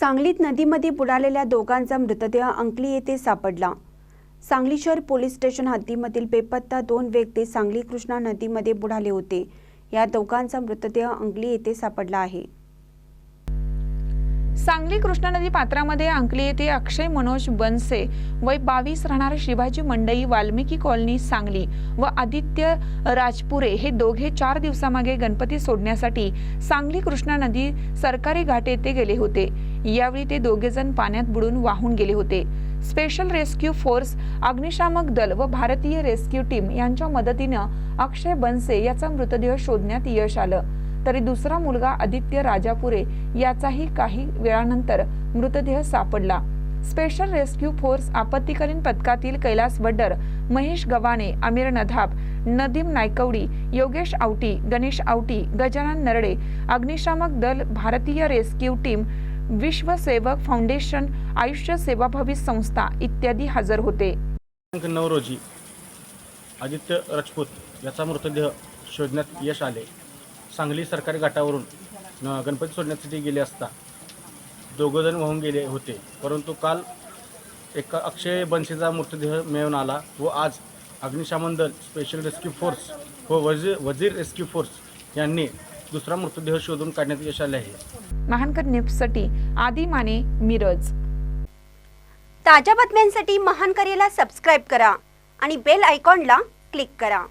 सांगलीत नदीमध्ये बुडालेल्या दोघांचा मृतदेह अंकली येथे सापडला. सांगली शहर पोलीस स्टेशन हद्दीमधील बेपत्ता दोन व्यक्ती सांगली कृष्णा नदीमध्ये बुडाले होते. या दोघांचा मृतदेह अंकली येथे सापडला आहे. सांगली कृष्णा नदी पात्रामध्ये अंकली येथे अक्षय मनोज बनसे वय बावीस राहणारे शिवाजी मंडई वाल्मिकी कॉलनी सांगली व आदित्य राजपुरे हे दोघे चार दिवसामागे गणपती सोडण्यासाठी सांगली कृष्णा नदी सरकारी घाट येथे गेले होते. यावेळी ते दोघेजण पाण्यात बुडून वाहून गेले होते. स्पेशल रेस्क्यू फोर्स अग्निशामक दल व भारतीय रेस्क्यू टीम यांच्या मदतीनं अक्षय बनसे याचा मृतदेह शोधण्यात यश आलं. तरी दुसरा मुलगा आदित्य राजापुरे याचाही काही वेळानंतर मृतदेह सापडला. स्पेशल रेस्क्यू फोर्स आपत्तीकालीन पथकातील कैलास वड्डर महेश गवाने आमिर नधाब नदीम नायकवडी योगेश आवटी गणेश आवटी गजानन नरडे अग्निशामक दल भारतीय रेस्क्यू टीम विश्वसेवक फाउंडेशन आयुष्य सेवाभावी संस्था इत्यादी हजर होते. नऊ रोजी आदित्य राजपूत याचा मृतदेह शोधण्यात यश आले. सांगली सरकारी घाटावरून गणपती सोडण्यासाठी गेले असता दोघंजण वाहून गेले होते. परंतु काल एका अक्षय बनसेचा मृतदेह मिळून आला व आज अग्निशमन दल स्पेशल रेस्क्यू फोर्स व वजीर वजीर रेस्क्यू फोर्स यांनी दुसरा मृतदेह शोधून काढण्यात यश आले आहे. महानकर न्यूजसाठी आदी माने मिरज. ताज्या बातम्यांसाठी महान करेला सबस्क्राईब करा आणि बेल आयकॉनला क्लिक करा.